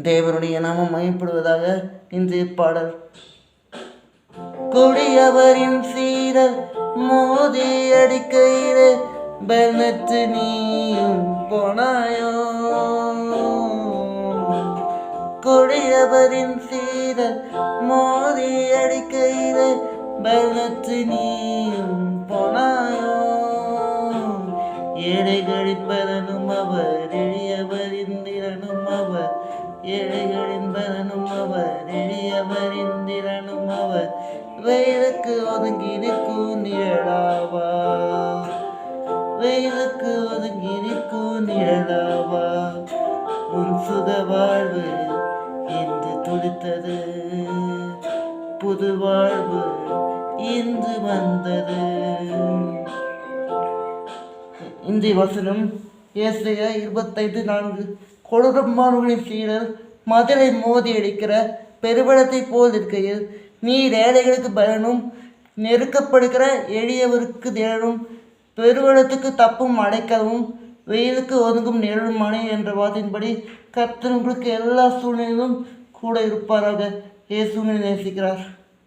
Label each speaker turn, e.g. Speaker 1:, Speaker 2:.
Speaker 1: தேவனுடைய நாமம் மயப்படுவதாக இன்றைய பாடல். கொடியவரின் சீர மோதி அடிக்கையிலே பெனத்து நீயும் போனாயோ? கொடியவரின் சீர மோதி அடிக்கையிலே பெனத்து நீயும் போனாயோ? ஏழைகளின் பலனும் அவர் ஏழைகளின் பலனும் அவர் எளியவரின் திறனும் அவர். வெயிலுக்கு ஒதுங்கி நிற்கும் நிழலாவா? வெயிலுக்கு ஒதுங்கி நிற்கும் நிழலாவா? உன் சுக வாழ்வு இன்று துடித்தது. புது வாழ்வு இன்று வந்தது. இந்தி வசனம் ஏசையா இருபத்தைந்து நான்கு. கொடூரமானவர்களின் சீடர் மதுரை மோதி அடிக்கிற பெருவளத்தை போல் இருக்கையில் நீ ஏழைகளுக்கு பலனும் நெருக்கப்படுகிற எளியவருக்கு திறனும் பெருவளத்துக்கு தப்பும் அடைக்கவும் வெயிலுக்கு ஒதுங்கும் நிழலுமானே என்ற வார்த்தையின்படி கர்த்தர் உங்களுக்கு எல்லா சூழ்நிலையிலும் கூட இருப்பாராக. இயேசுனை நேசிக்கிறார்.